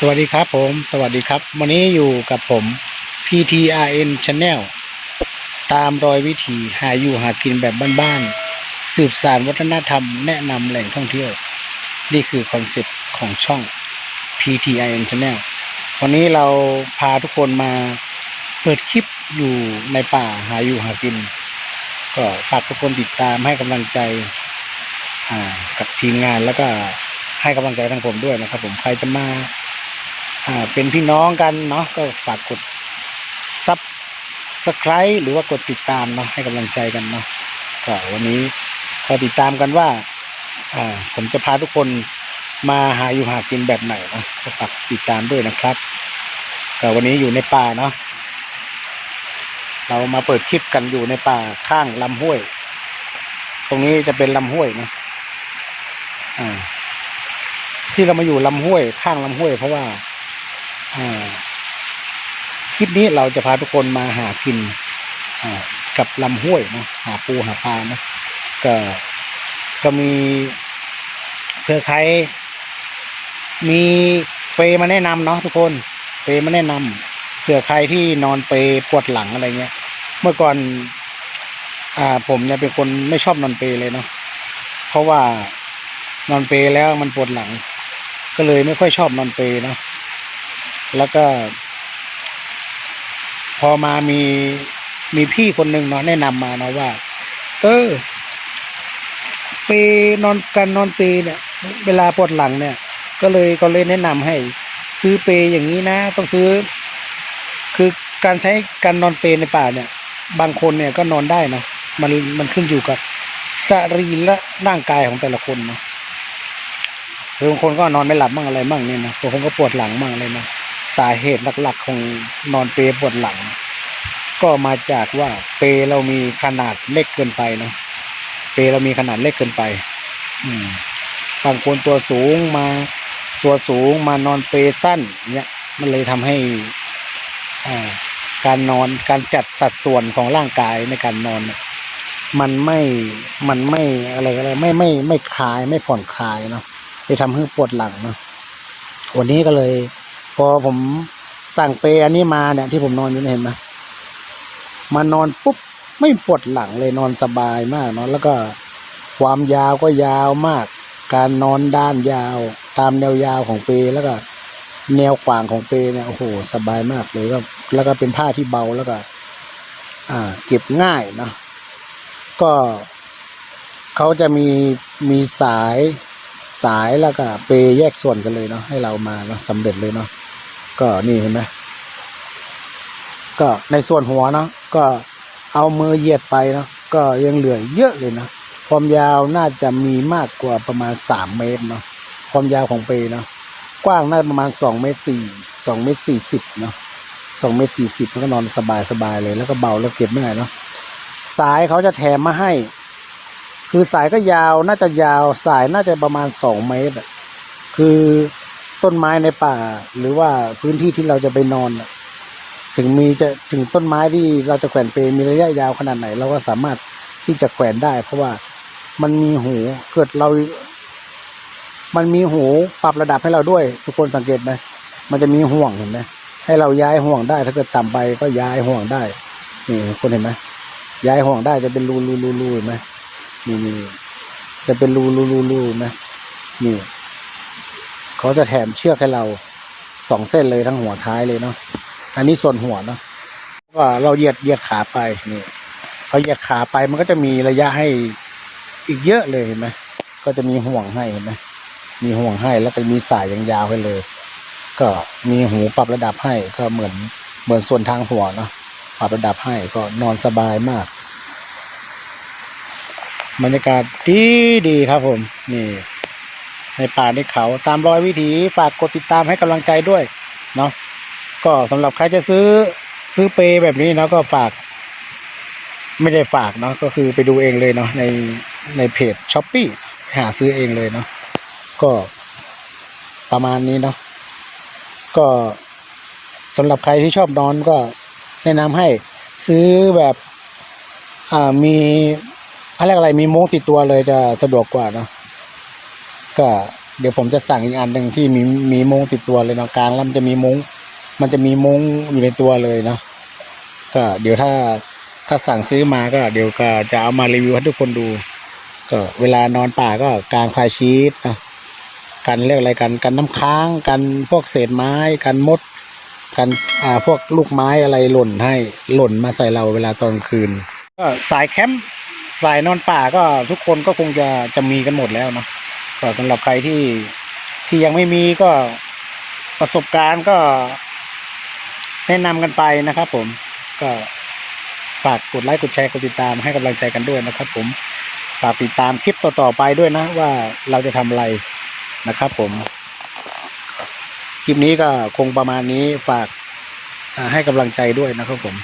สวัสดีครับผม สวัสดีครับ วันนี้อยู่กับผม PTRN Channel ตามรอยวิถีหาอยู่หากินแบบบ้านๆ สืบสารวัฒนธรรมแนะนำแหล่งท่องเที่ยว นี่คือคอนเซ็ปต์ของช่อง PTRN Channel วันนี้เราพาทุกคนมาเปิดคลิปอยู่ในป่าหาอยู่หากิน ก็ฝากทุกคนติดตามให้กำลังใจกับทีมงานแล้วก็ให้กำลังใจทางผมด้วยนะครับผมใครจะมา เป็นพี่น้องกันเนาะก็ฝากกดซับสไคร b e หรือว่ากดติดตามเนาะให้กำลังใจกันเนาะก็วันนี้ก็ติดตามกันว่าผมจะพาทุกคนมาหาอยู่หากินแบบไหนเนาะก็ฝากติดตามด้วยนะครับก็วันนี้อยู่ในป่าเนาะเรามาเปิดคลิปกันอยู่ในป่าข้างลำห้วย ตรงนี้จะเป็นลำห้วยนะอ่าที่เรามาอยู่ลำห้วยข้างลำห้วยเพราะว่า คลิปนี้เราจะพาทุกคนมาหากินกับลำห้วยนะหาปูหาปลาเนาะก็ก็มีเพื่อใครมีเปมาแนะนำเนาะทุกคนเปมาแนะนำเผื่อใครที่นอนเปปวดหลังอะไรเงี้ย เมื่อก่อน อ่า ผมเนี่ยเป็นคนไม่ชอบนอนเปเลยเนาะเพราะว่านอนเปแล้วมันปวดหลัง ก็เลยไม่ค่อยชอบนอนเปเนาะ แล้วก็ พอมามีมีพี่คนหนึ่งเนาะแนะนำมาเนาะว่า เออเปนอนการนอนเปเนี่ย เวลาปวดหลังเนี่ย ก็เลยก็เลยแนะนำให้ ซื้อเปอย่างนี้นะ ต้องซื้อ คือการใช้การนอนเปในป่าเนี่ย บางคนเนี่ยก็นอนได้นะมันมันขึ้นอยู่กับสรีระร่างกายของแต่ละคนนะบางคนก็นอนไม่หลับมั่งอะไรมั่งเนี่ยนะบางคนก็ปวดหลังมั่งเลยนะ สาเหตุหลักๆของนอนเปรปวดหลัง ก็มาจากว่าเปรเรามีขนาดเล็กเกินไปเนาะเปรเรามีขนาดเล็กเกินไป อืมบางคนตัวสูงมาตัวสูงมานอนเปรสั้นเนี่ยมันเลยทำให้อ่าการนอนการจัดสัดส่วนของร่างกายในการนอนเนี่ยมันไม่ มันไม่อะไรอะไรไม่ไม่ไม่คลายไม่ผ่อนคลายเนาะจะทำให้ปวดหลังเนาะวันนี้ก็เลย พอผมสั่งเปย์อันนี้มาเนี่ยที่ผมนอนอยู่เนี่เห็นไหมมานอนปุ๊บไม่ปวดหลังเลยนอนสบายมากเนาะแล้วก็ความยาวก็ยาวมาก การนอนด้านยาว ตามแนวยาวของเปย์แล้วก็ แนวกว้างของเปย์เนี่ยโอ้โหสบายมากเลยก็แล้วก็เป็นผ้าที่เบาแล้วก็ อ่า เก็บง่ายเนาะก็เขาจะมีมีสายสายแล้วก็เปย์แยกส่วนกันเลยเนาะให้เรามาเนาะสำเร็จเลยเนาะ ก็นี่เห็นไหมก็ในส่วนหัวนะก็เอามือเหยียดไปนะก็ยังเหลือเยอะเลยนะความยาวน่าจะมีมากกว่าประมาณสามเมตรเนาะความยาวของเปย์เนาะกว้างน่าจะประมาณสองเมตรสี่สองเมตรสี่สิบเนาะสองเมตรสี่สิบก็นอนสบายสบายเลยแล้วก็เบาแล้วเก็บไม่ไหนเนาะสายเขาจะแถมมาให้ คือสายก็ยาวน่าจะยาวสายน่าจะประมาณสองเมตรคือ ต้นไม้ในป่า หรือว่าพื้นที่ที่เราจะไปนอนถึงมีจะถึงต้นไม้ที่เราจะแขวนเปรมีระยะยาวขนาดไหน เราก็สามารถที่จะแขวนได้ เพราะว่ามันมีหูเกิดเรา มันมีหูปรับระดับให้เราด้วย ทุกคนสังเกตไหมมันจะมีห่วงเห็นไหมให้เราย้ายห่วงได้ ถ้าเกิดต่ำไปก็ย้ายห่วงได้นี่คนเห็นไหมย้ายห่วงได้จะเป็นรูรูรูรูเห็นไหมนี่นี่จะเป็นรูรูรูรูไหมนี่ เขาจะแถมเชือกให้เราสองเส้นเลยทั้งหัวท้ายเลยเนาะอันนี้ส่วนหัวเนาะก็เราเหยียดเหยียดขาไปนี่พอเหยียดขาไปมันก็จะมีระยะให้อีกเยอะเลยเห็นไหมก็จะมีห่วงให้เห็นไหมมีห่วงให้แล้วก็มีสายยาวๆให้เลย ก็มีหูปรับระดับให้ก็เหมือนเหมือนส่วนทางหัวเนาะปรับระดับให้ก็นอนสบายมากบรรยากาศดีดีครับผมนี่ ในป่าในเขาตามรอยวิถีฝากกดติดตามให้กำลังใจด้วยเนาะก็สำหรับใครจะซื้อซื้อเปย์แบบนี้เนาะก็ฝาก ไม่ได้ฝากเนาะก็คือไปดูเองเลยเนาะในในเพจช้อปปี้หาซื้อเองเลยเนาะก็ประมาณนี้เนาะก็สำหรับใครที่ชอบนอนก็แนะนำให้ซื้อแบบอ่ามีอะไรกอะไรมีม้งติดตัวเลยจะสะดวกกว่าเนอะ ก็เดี๋ยวผมจะสั่งอีกอันหนึ่งที่มีมีมุ้งติดตัวเลยเนาะกลางแล้วมันจะมีมุ้งมันจะมีมุ้งอยู่ในตัวเลยเนาะก็เดี๋ยวถ้าถ้าสั่งซื้อมาก็เดี๋ยวก็จะเอามารีวิวให้ทุกคนดู ก็เวลานอนป่าก็กางพายชีตนะกันเรียกอะไรกันกันน้ำค้างกันพวกเศษไม้กันมดกันอ่าพวกลูกไม้อะไรหล่นให้หล่นมาใส่เราเวลาตอนคืน ก็สายแคมป์สายนอนป่าก็ทุกคนก็คงจะจะมีกันหมดแล้วเนาะ ก็สำหรับใครที่ที่ยังไม่มีก็ประสบการณ์ก็แนะนำกันไปนะครับผมก็ฝากกดไลค์กดแชร์กดติดตามให้กำลังใจกันด้วยนะครับผมฝากติดตามคลิปต่อๆไปด้วยนะว่าเราจะทำอะไรนะครับผม คลิปนี้ก็คงประมาณนี้ฝากให้กำลังใจด้วยนะครับผม